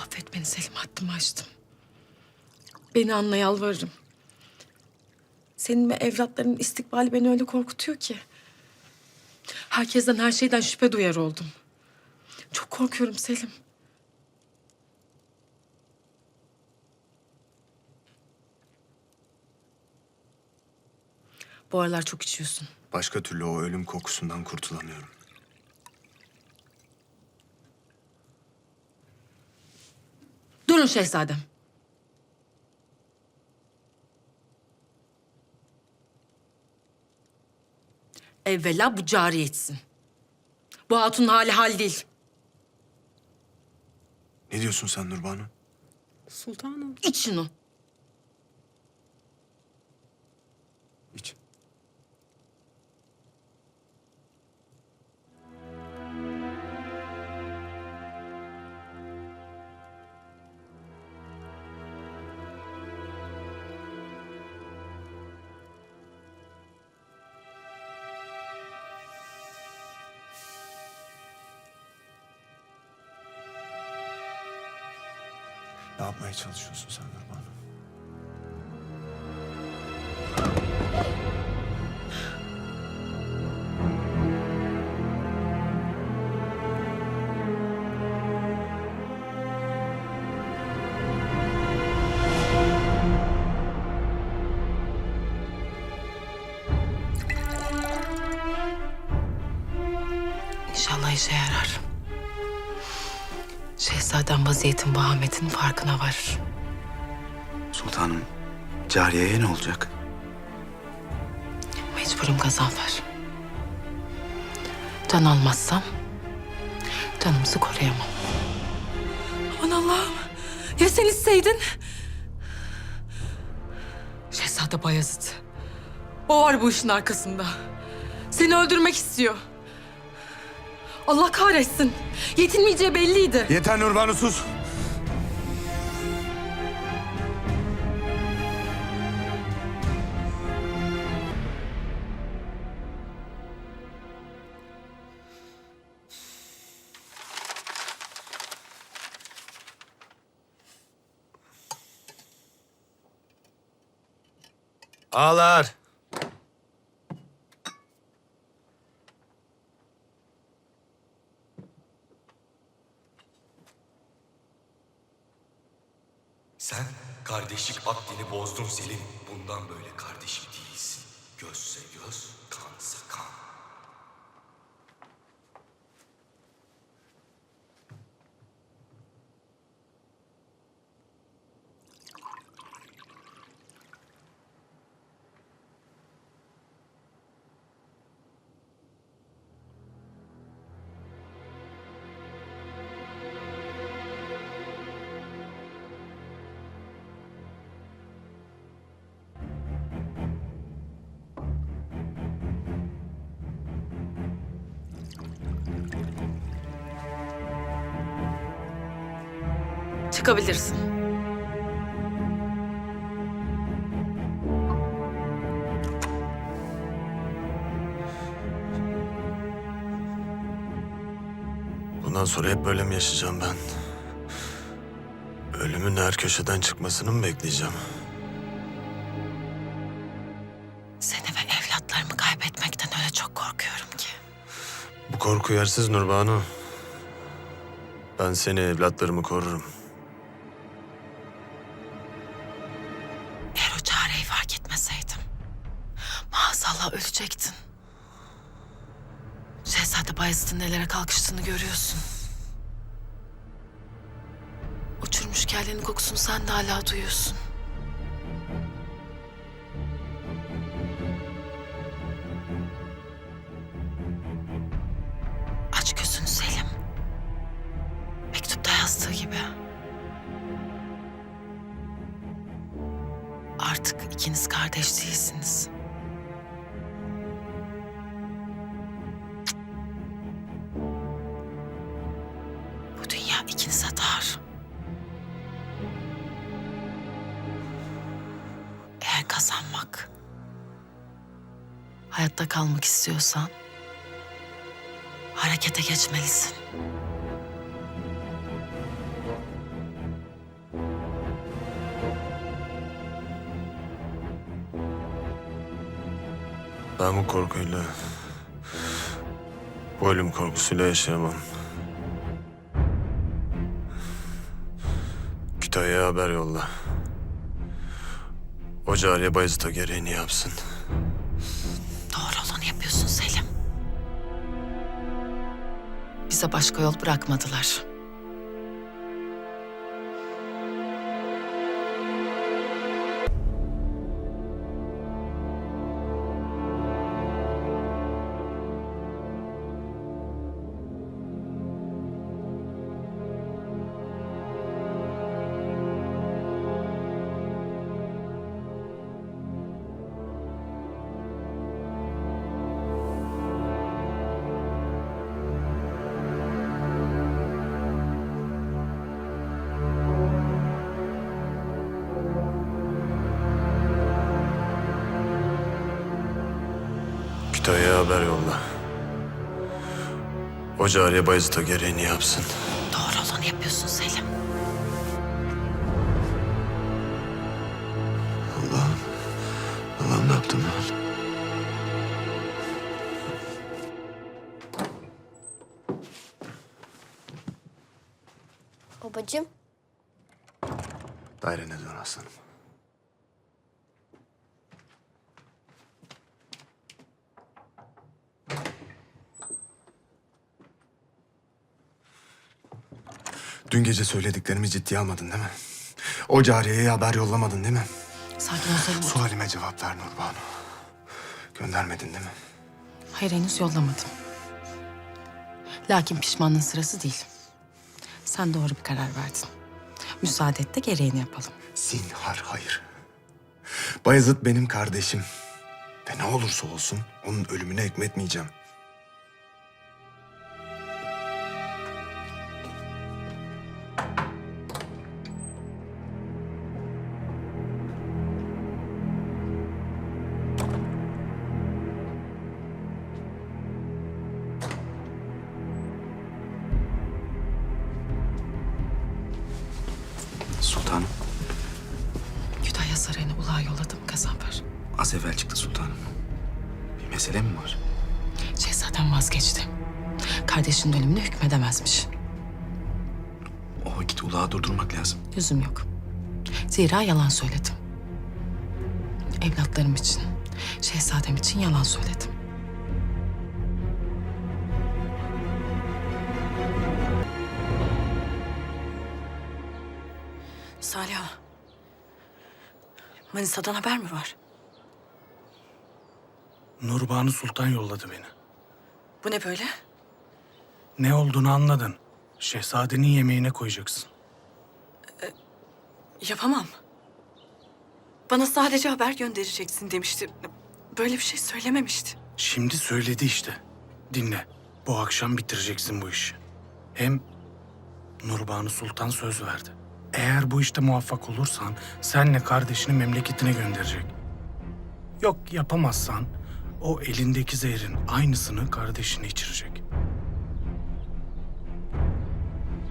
Affet beni Selim, haddimi aştım. Beni anla yalvarırım. Senin ve evlatlarının istikbali beni öyle korkutuyor ki. Herkesten, her şeyden şüphe duyar oldum. Çok korkuyorum Selim. Bu aralar çok içiyorsun. Başka türlü o ölüm kokusundan kurtulamıyorum. Durun şehzadem. Evvela bu cariye etsin. Bu hatunun hali hal değil. Ne diyorsun sen Nurbanu? Sultanım. İç şunu. Çalışıyorsun sen Nurbanu? İnşallah işe yarar. Şehzadem vaziyetin vahametinin farkına varır. Sultanım, cariyeye ne olacak? Mecburum Gazanfer. Can almazsam canımızı koruyamam. Aman Allah'ım. Ya sen isteydin? Şehzade Bayezid. O var bu işin arkasında. Seni öldürmek istiyor. Allah kahretsin. Yetinmeyeceği belliydi. Yeter Nurbanu sus. Ağlar. Sen kardeşlik akdini bozdun Selim. Bundan böyle kardeşim değilsin. Gözse göz, kansa kan. Çıkabilirsin. Bundan sonra hep böyle mi yaşayacağım ben? Ölümün her köşeden çıkmasını mı bekleyeceğim? Seni ve evlatlarımı kaybetmekten öyle çok korkuyorum ki. Bu korku yersiz Nurbanu. Ben seni evlatlarımı korurum. Kalkıştığını görüyorsun. Uçurmuş kellenin kokusunu sen de hala duyuyorsun. istiyorsan harekete geçmelisin. Ben bu korkuyla, bu ölüm korkusuyla yaşayamam. Kütahya'ya haber yolla. O cariye Bayezid'e gereğini yapsın. Bize başka yol bırakmadılar. O cariye Bayezid'e gereğini yapsın. Doğru olanı yapıyorsun Selim. Allah'ım. Allah'ım ne yaptım ben? Babacığım, Dairene dön aslanım. Dün gece söylediklerimi ciddiye almadın değil mi? O cariyeye haber yollamadın değil mi? Sakin ol Selim. Sualime cevap ver Nurbanu. Göndermedin değil mi? Hayır henüz yollamadım. Lakin pişmanlığın sırası değil. Sen doğru bir karar verdin. Müsaade et de gereğini yapalım. Zinhar hayır. Bayezid benim kardeşim. Ve ne olursa olsun onun ölümüne hükmetmeyeceğim. Zira yalan söyledim. Evlatlarım için, şehzadem için yalan söyledim. Saliha. Manisa'dan haber mi var? Nurbanu Sultan yolladı beni. Bu ne böyle? Ne olduğunu anladın. Şehzadenin yemeğine koyacaksın. Yapamam. Bana sadece haber göndereceksin demişti. Böyle bir şey söylememişti. Şimdi söyledi işte. Dinle. Bu akşam bitireceksin bu işi. Hem Nurbanu Sultan söz verdi. Eğer bu işte muvaffak olursan senle kardeşini memleketine gönderecek. Yok yapamazsan o elindeki zehrin aynısını kardeşine içirecek.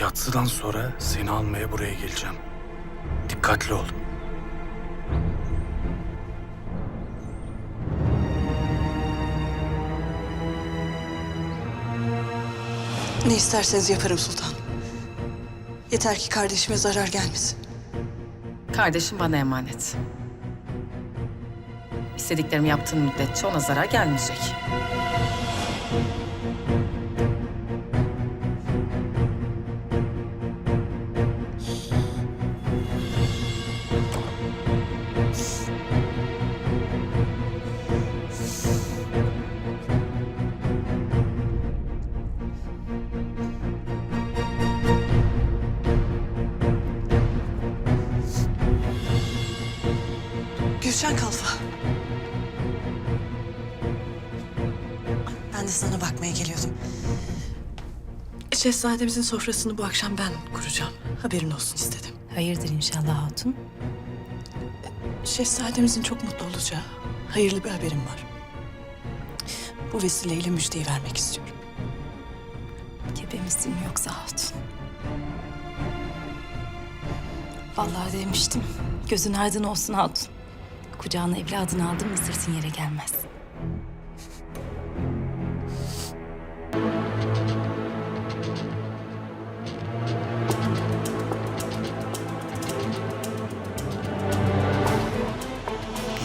Yatsıdan sonra seni almaya buraya geleceğim. Dikkatli ol. Ne isterseniz yaparım sultan. Yeter ki kardeşime zarar gelmesin. Kardeşim bana emanet. İstediklerimi yaptığın müddetçe ona zarar gelmeyecek. Gülşen Kalfa. Ben de sana bakmaya geliyordum. Şehzademizin sofrasını bu akşam ben kuracağım. Haberin olsun istedim. Hayırdır inşallah hatun. Şehzademizin çok mutlu olacağı hayırlı bir haberim var. Bu vesileyle müjdeyi vermek istiyorum. Gebe misin yoksa hatun? Vallahi demiştim. Gözün aydın olsun hatun. Kucağına evladını aldın mı sırtın yere gelmez.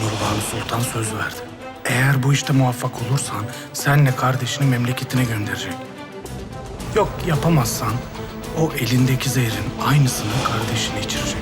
Nurbanu Sultan söz verdi. Eğer bu işte muvaffak olursan senle kardeşini memleketine gönderecek. Yok yapamazsan o elindeki zehrin aynısını kardeşine içirecek.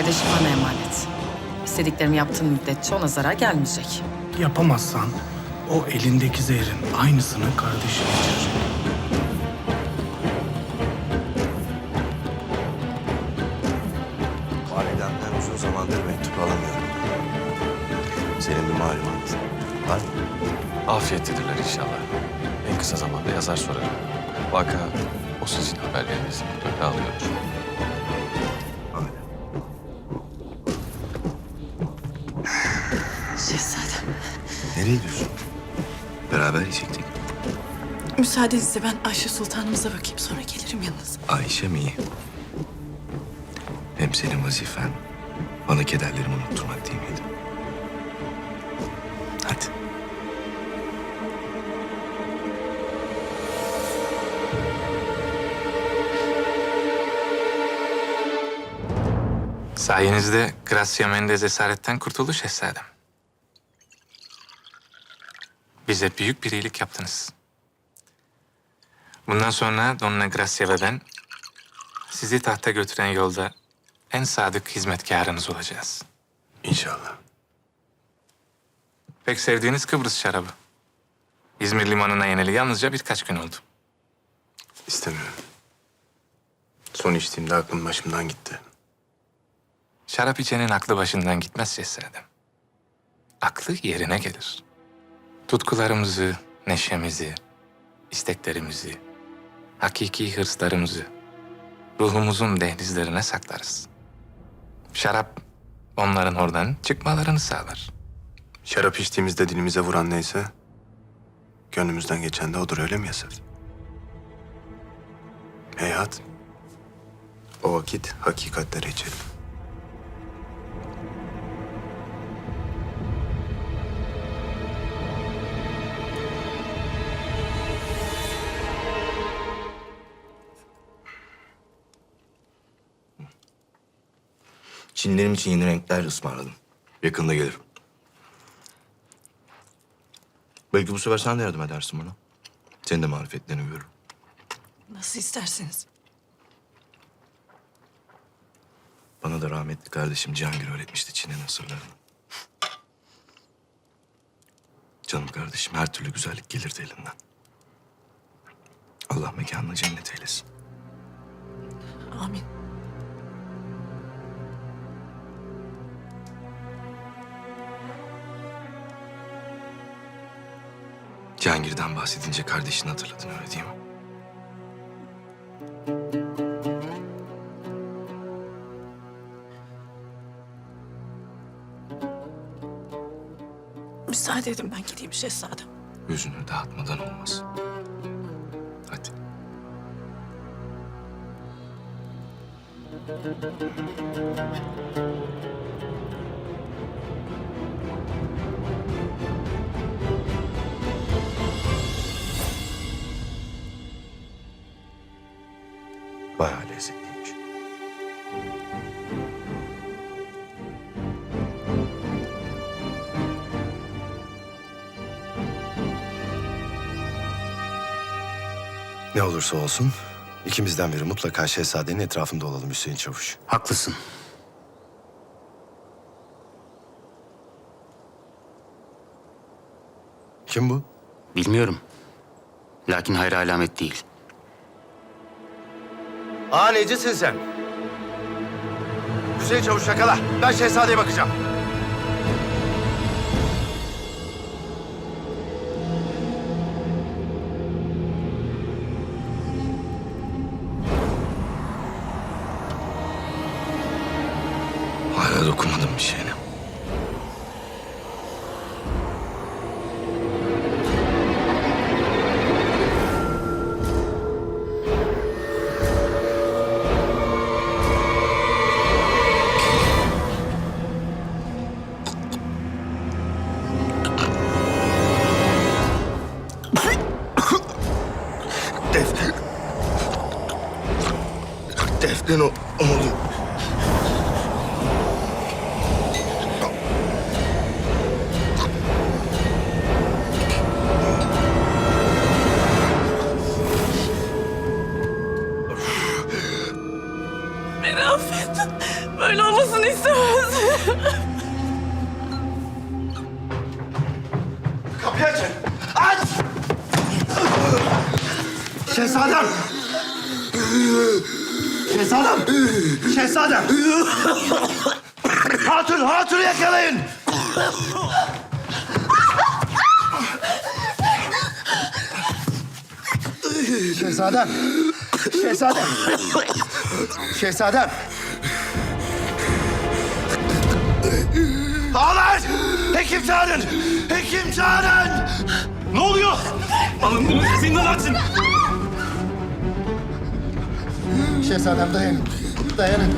Kardeşim bana emanet. İstediklerimi yaptığın müddetçe ona zarar gelmeyecek. Yapamazsan o elindeki zehrin aynısını kardeşine içirecek. Validemden uzun zamandır mektup alamıyorum. Senin bir malumat var mı? Afiyettedirler inşallah. En kısa zamanda yazar sorarım. Vaka o sizin haberlerinizi mutlaka alıyordur. Nereye gidiyorsun? Beraber yiyecektik. müsaadenizle ben Ayşe Sultanımıza bakayım sonra gelirim yanınıza. Ayşe mi iyi? Hem senin vazifen bana kederlerimi unutturmak değil miydi? Hadi. Sayenizde Gracia Mendez esaretten kurtuldu şehzadem. Bize büyük bir iyilik yaptınız. Bundan sonra Donna Gracia ve ben sizi tahta götüren yolda en sadık hizmetkarınız olacağız. İnşallah. Pek sevdiğiniz Kıbrıs şarabı. İzmir limanına yeneli yalnızca birkaç gün oldu. İstemiyorum. Son içtiğimde aklım başımdan gitti. Şarap içenin aklı başından gitmez şehzadem. Aklı yerine gelir. Tutkularımızı, neşemizi, isteklerimizi, hakiki hırslarımızı ruhumuzun dehlizlerine saklarız. Şarap onların oradan çıkmalarını sağlar. Şarap içtiğimizde dilimize vuran neyse... ...gönlümüzden geçen de odur öyle mi Yasef? Heyhat. O vakit hakikatleri içelim. Çinlerim için yeni renkler ısmarladım. Yakında gelir. Belki bu sefer sen de yardım edersin bana. Senin de marifetlerini görürüm. Nasıl isterseniz. Bana da rahmetli kardeşim Cihangir öğretmişti Çin'in sırlarını. Canım kardeşim her türlü güzellik gelirdi elinden. Allah mekanını cennet eylesin. Amin. Cihangir'den bahsedince kardeşini hatırladın öyle değil mi? Müsaade edin ben gideyim şehzadem. Yüzünü dağıtmadan olmaz. Hadi. Ne olursa olsun ikimizden biri mutlaka şehzadenin etrafında olalım Hüseyin Çavuş. Haklısın. Kim bu? Bilmiyorum. Lakin hayra alamet değil. Aa necisin sen? Hüseyin Çavuş yakala. Ben şehzadeye bakacağım. の思い Şehzadem! Şehzadem! Şehzadem! Ağlar! Hekim çağırın! Hekim çağırın! Ne oluyor? Alın bunu zindan açın! Şehzadem dayanın. Dayanın.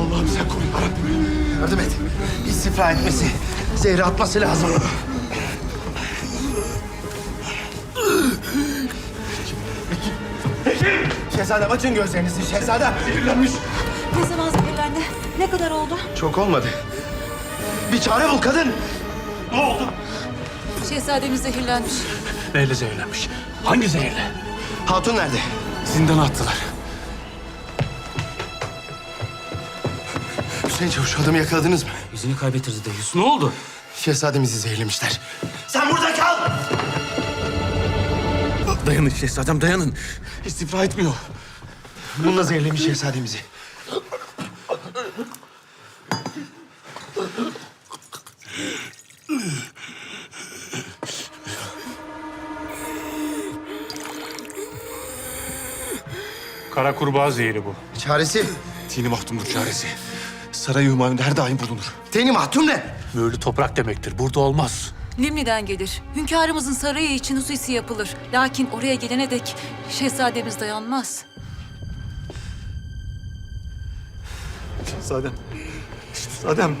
Allah'ım sen koru. Yardım et. İstifra etmesi, zehri atması lazım. Şehzadem açın gözlerinizi. Şehzadem zehirlenmiş. Ne zaman zehirlendi? Ne kadar oldu? Çok olmadı. Bir çare bul kadın. Ne oldu? Şehzademiz zehirlenmiş. Neyle zehirlenmiş? Hangi zehirle? Hatun nerede? Zindana attılar. Hüseyin Çavuş adamı yakaladınız mı? Yüzünü kaybettirdi Deyus. Ne oldu? Şehzademizi zehirlemişler. Sen burada kal! Dayanın şehzadem dayanın. İstifra etmiyor. Bununla zehirlemiş şehzademizi. Kara kurbağa zehri bu. Çaresi? Tini Mahtum'dur çaresi. Saray Hümayun'da her daim bulunur. Teni mahtum ne? Mühürlü toprak demektir. Burada olmaz. Limni'den gelir. Hünkârımızın sarayı için hususi yapılır. Lakin oraya gelene dek şehzademiz dayanmaz. Şehzadem. Şehzadem.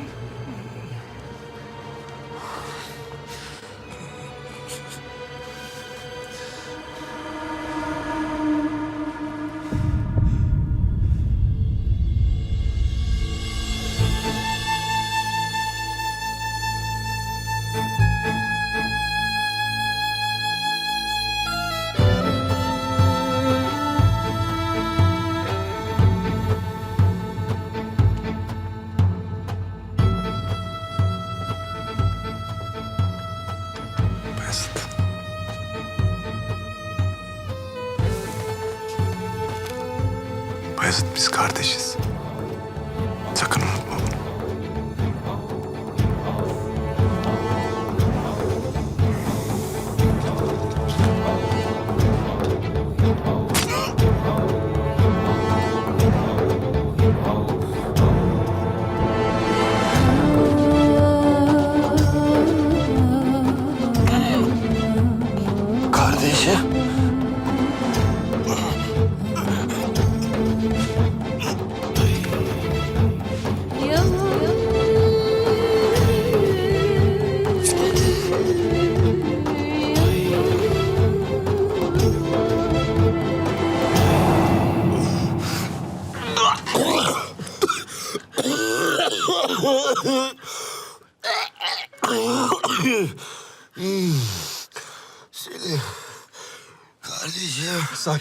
Bayezid biz kardeşiz. Sakın unutma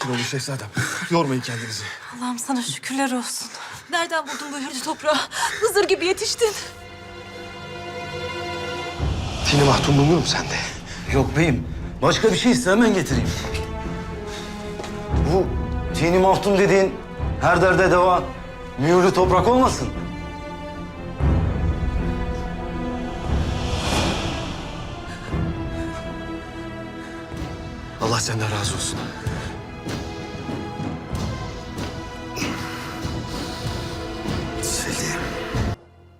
Sakin olun şehzadem. Yormayın kendinizi. Allah'ım sana şükürler olsun. Nereden buldun bu hürcü toprağı? Hızır gibi yetiştin. Tini Mahtun bulunur mu sende? Yok beyim. Başka bir şey ise hemen getireyim. Bu Tini Maftun dediğin her derde deva mühürlü toprak olmasın? Allah senden razı olsun.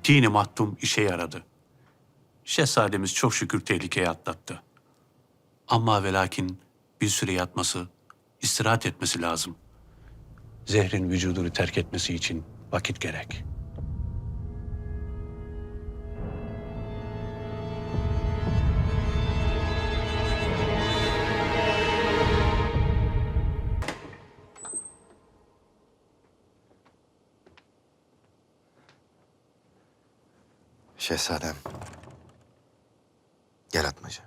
Tini Mahtum işe yaradı. Şehzademiz çok şükür tehlikeyi atlattı. Ama ve lakin bir süre yatması, istirahat etmesi lazım. Zehrin vücudunu terk etmesi için vakit gerek. Şehzadem. Gel Atmaca.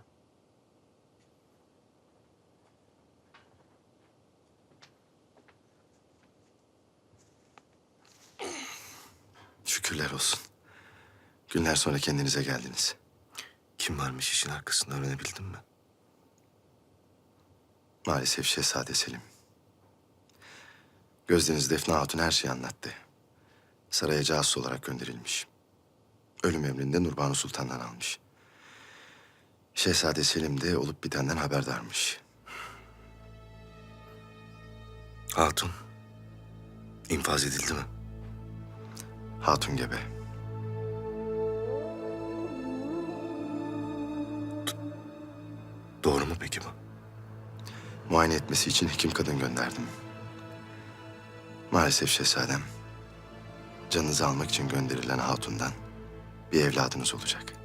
Şükürler olsun. Günler sonra kendinize geldiniz. Kim varmış işin arkasında öğrenebildin mi? Maalesef Şehzade Selim. Gözdeniz Defne Hatun her şeyi anlattı. Saraya casus olarak gönderilmiş. Ölüm emrini de Nurbanu Sultan'dan almış. Şehzade Selim de olup bitenden haberdarmış. Hatun, infaz edildi mi? Hatun gebe. Doğru mu peki bu? Muayene etmesi için hekim kadın gönderdim. Maalesef şehzadem, canınızı almak için gönderilen hatundan bir evladınız olacak.